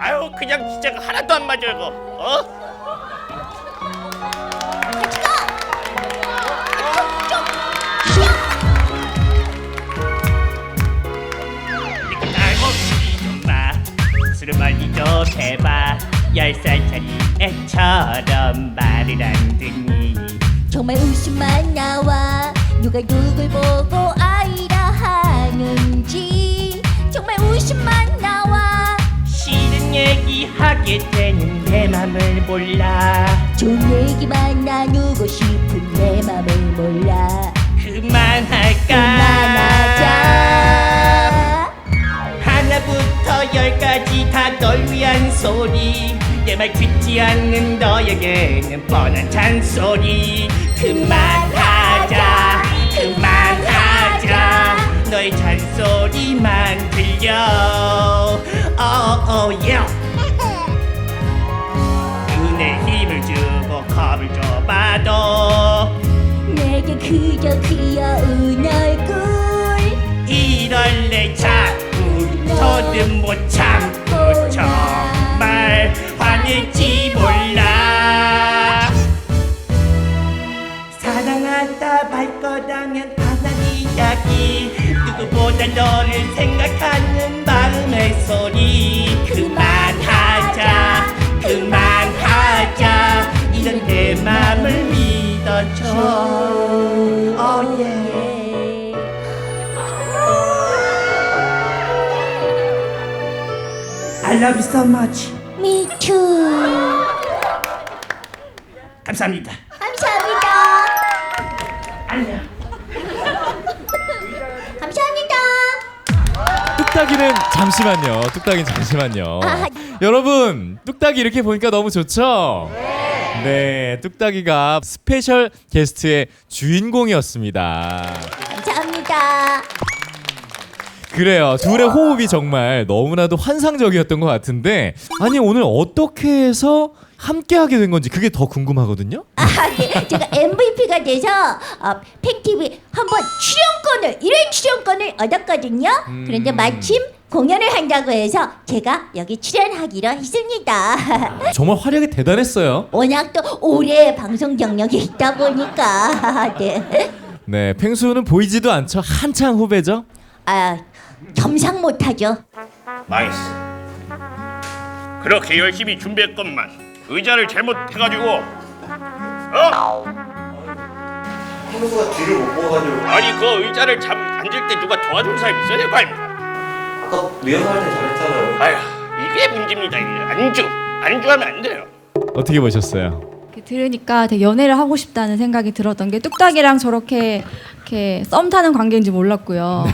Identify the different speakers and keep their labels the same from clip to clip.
Speaker 1: 아유 그냥 진짜 하나도 안 맞아 이거. 어? 딸먹이 좀 봐. 술을 많이 좀 해봐. 열 살짜리 애처럼 말을 안 듣니.
Speaker 2: 정말 웃음만 나와 누가 누굴 보고 아이라 하는지 정말 웃음만 나와
Speaker 1: 얘기 하게 되는 내 맘을 몰라.
Speaker 2: 좋은 얘기만 나누고 싶은 내 맘을 몰라.
Speaker 1: 그만할까?
Speaker 2: 그만하자.
Speaker 1: 하나부터 열까지 다 널 위한 소리. 내 말 듣지 않는 너에게는 뻔한 잔소리. 그만
Speaker 2: 그저 귀여운 얼굴
Speaker 1: 이럴래 자꾸 더듬 못 참고 정말 화낼지 몰라. 사랑하다 말 거라면 하나 이야기. 누구보다 너를 생각하는 마음의 소리. 그만 love you so much.
Speaker 2: Me too
Speaker 1: 감사합니다.
Speaker 2: 감사합니다
Speaker 1: 안녕.
Speaker 2: 감사합니다
Speaker 3: 뚝딱이는 잠시만요. 뚝딱이는 잠시만요.
Speaker 2: 아.
Speaker 3: 여러분, 뚝딱이 이렇게 보니까 너무 좋죠? 네, 뚝딱이가 스페셜 게스트의 주인공이었습니다.
Speaker 2: 감사합니다
Speaker 3: 그래요. 둘의 호흡이 정말 너무나도 환상적이었던 것 같은데, 아니, 오늘 어떻게 해서 함께 하게 된 건지 그게 더 궁금하거든요?
Speaker 2: 아, 네. 제가 MVP가 돼서 어, 팬TV 한번 출연권을 일회 출연권을 얻었거든요.
Speaker 3: 음.
Speaker 2: 그런데 마침 공연을 한다고 해서 제가 여기 출연하기로 했습니다.
Speaker 3: 정말 화력이 대단했어요.
Speaker 2: 워낙 또 오래 방송 경력이 있다 보니까 네.
Speaker 3: 네, 펭수는 보이지도 않죠. 한창 후배죠?
Speaker 2: 아 겸상 못하죠.
Speaker 1: 나이스. 그렇게 열심히 준비했건만 의자를 잘못해가지고 어?
Speaker 4: 친구가 뒤를 못 보가지고
Speaker 1: 아니 그 의자를 잡 앉을 때 누가 도와줄 사람이 있어야 될 거 아닙니까?
Speaker 4: 아까 리허설 때 잘했잖아요.
Speaker 1: 아휴 이게 문제입니다. 이게 안주 안주하면 안 돼요.
Speaker 3: 어떻게 보셨어요?
Speaker 5: 이렇게 들으니까 되게 연애를 하고 싶다는 생각이 들었던 게 뚝딱이랑 저렇게 이렇게 썸 타는 관계인지 몰랐고요.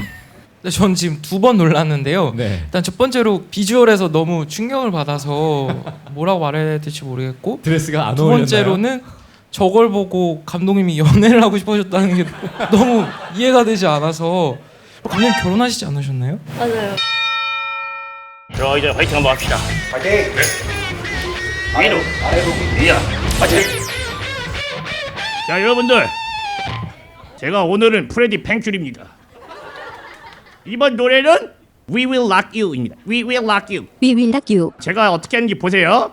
Speaker 6: 네, 전 지금 두 번 놀랐는데요.
Speaker 3: 네.
Speaker 6: 일단 첫 번째로 비주얼에서 너무 충격을 받아서 뭐라고 말해야 될지 모르겠고
Speaker 3: 드레스가
Speaker 6: 안두
Speaker 3: 어울렸나요?
Speaker 6: 번째로는 저걸 보고 감독님이 연애를 하고 싶어졌다는 게 너무 이해가 되지 않아서 감독님 결혼하시지 않으셨나요?
Speaker 1: 저 이제 화이팅 한번 합시다.
Speaker 4: 파이팅!
Speaker 1: 위로 위야 화이팅. 자 여러분들 제가 오늘은 프레디 팽출입니다. 이번 노래는 We Will Rock You입니다. We Will Rock You.
Speaker 2: We will rock you.
Speaker 1: 제가 어떻게 하는지 보세요.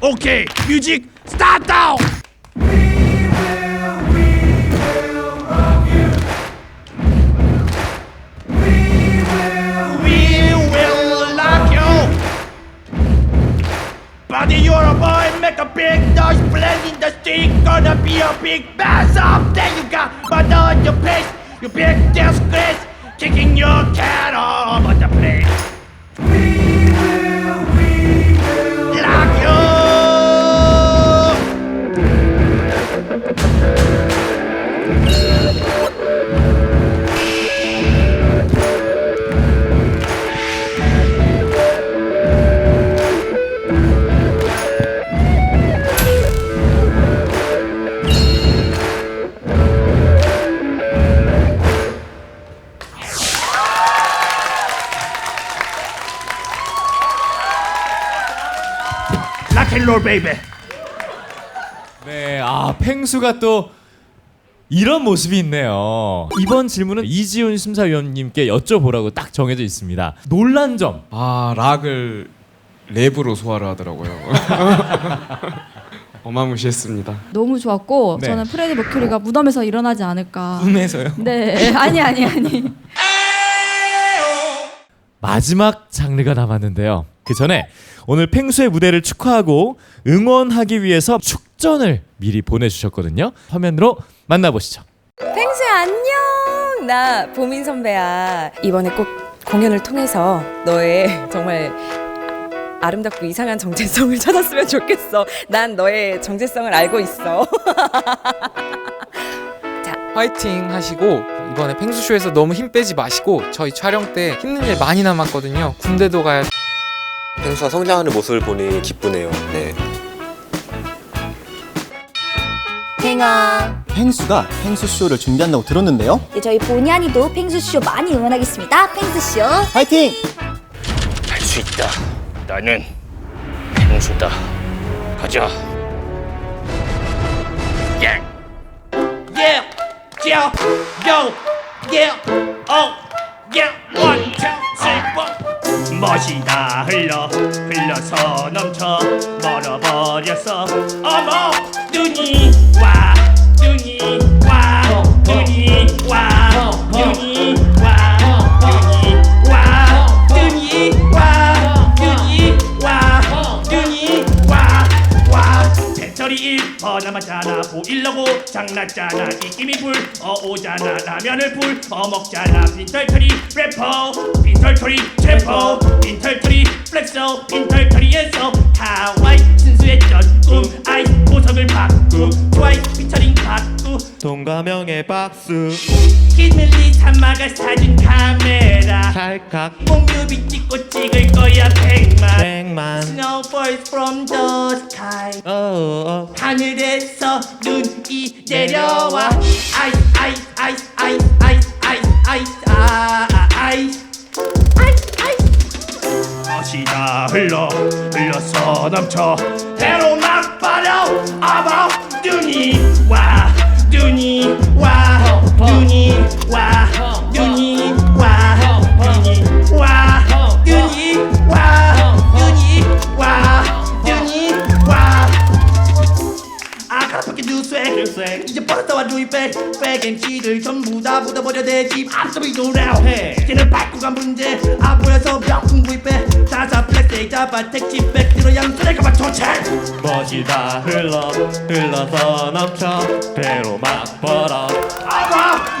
Speaker 1: 오케이 뮤직 스타트! You're a boy, make a big noise, blend in the street, gonna be a big mess up. There you got mud on your face, you big disgrace, kicking your cat all over the place. 락앤롤 베이베.
Speaker 3: 네, 아 펭수가 또 이런 모습이 있네요. 이번 질문은 이지훈 심사위원님께 여쭤보라고 딱 정해져 있습니다. 놀란 점.
Speaker 7: 아 락을 랩으로 소화를 하더라고요. 어마무시했습니다.
Speaker 5: 너무 좋았고
Speaker 3: 네.
Speaker 5: 저는 프레디 머큐리가 무덤에서 일어나지 않을까.
Speaker 6: 꿈에서요.
Speaker 5: 네, 아니 아니 아니.
Speaker 3: 마지막 장르가 남았는데요. 그 전에 오늘 펭수의 무대를 축하하고 응원하기 위해서 축전을 미리 보내주셨거든요. 화면으로 만나보시죠.
Speaker 8: 펭수야 안녕 나 보민 선배야 이번에 꼭 공연을 통해서 너의 정말 아름답고 이상한 정체성을 찾았으면 좋겠어 난 너의 정체성을 알고 있어
Speaker 6: 화이팅 하시고 이번에 펭수쇼에서 너무 힘 빼지 마시고 저희 촬영 때 힘든 일 많이 남았거든요. 군대도 가야
Speaker 4: 펭수가 성장하는 모습을 보니 기쁘네요. 네.
Speaker 2: 팽아
Speaker 9: 펭수가 펭수쇼를 준비한다고 들었는데요.
Speaker 2: 네, 저희 본의 아니도 펭수쇼 많이 응원하겠습니다 펭수쇼
Speaker 9: 화이팅!
Speaker 1: 할 수 있다. 나는 펭수다. 가자. 예. 예. 야. 요. 예. 어. 예. 원, 투, 쓰리, 원. 멋이 다. 흘러 흘러서 넘쳐 멀어버렸어. 어머 눈이 와 눈이 와 눈이 와 눈이 배터리 1퍼 남았잖아. 보일러고 장났잖아. 입김이 불. 어오잖아. 라면을 불. 어먹잖아. 빈털터리 래퍼. 빈털터리 래퍼. 빈털터리 플렉서 빈털터리에서 하와이 순수했던 꿈 아이 보석을 받고 트와이 피처링 받고
Speaker 4: 동가명의 박수.
Speaker 1: 히늘리 삼마가 사진 카메라.
Speaker 4: 찰칵.
Speaker 1: 몽뮤비 찍고 찍을 거야 백만.
Speaker 4: 백만.
Speaker 1: Snowballs from the sky.
Speaker 4: 어어
Speaker 1: 하늘에서 눈이 내려와. 아이스 아이스 아이스 아이 흘러서 넘쳐 배로 막 빠져 아바 눈이 와 눈이 와 눈이 와 눈이 와 눈이 와 눈이 와 눈이 와 눈이 와 아까밖에 뉴스에 이제 버렸다와 루이백 백 MC들 전부 다 묻어버려 내집 앞서비 노래오 이제는 간 문제 아 보여서 명품 구입백 다사 플렉스에 잡아 택시백 들어 양손에 가봐 도착
Speaker 4: 멋이 다. 흘러 흘러서 넘쳐. 배로 막 벌어.
Speaker 1: 아와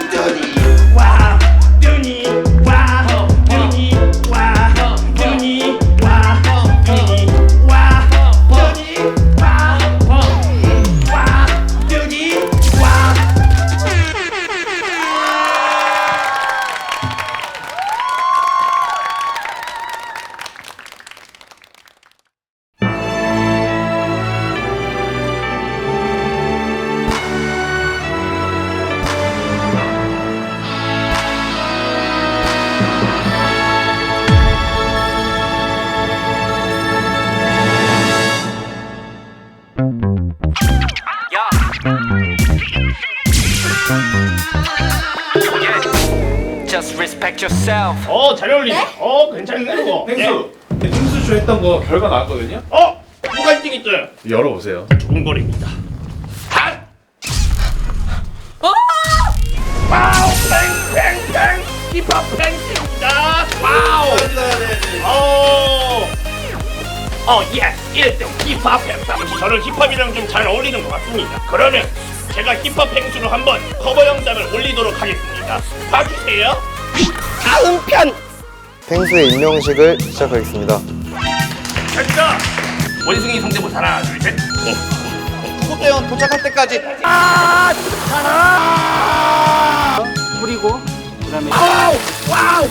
Speaker 10: Just respect yourself.
Speaker 1: 어, 잘 어울리네. 어, 괜찮네, 그거. 펭수.
Speaker 11: 펭수쇼 했던 거 결과 나왔거든요.
Speaker 1: 어, 누가 1등 있어요?
Speaker 11: 열어보세요.
Speaker 1: 두근거립니다. 핫! 와우, 팽팽팽! 힙합 팽입니다 와우! 어, 어, 예스! 1등 힙합 팽 저는 힙합이랑 좀 잘 어울리는 것 같습니다. 그러면 제가 힙합 팽수로 한번 커버 영상을 올리도록 하겠습니다. 있습니다. 봐주세요. 다음 편.
Speaker 4: 펭수의 임명식을 시작하겠습니다.
Speaker 1: 갑니다. 원숭이 성대모 사나 둘 셋.
Speaker 4: 구급대원 도착할 때까지
Speaker 1: 아 하나 뿌리고 그다음에 와우 와우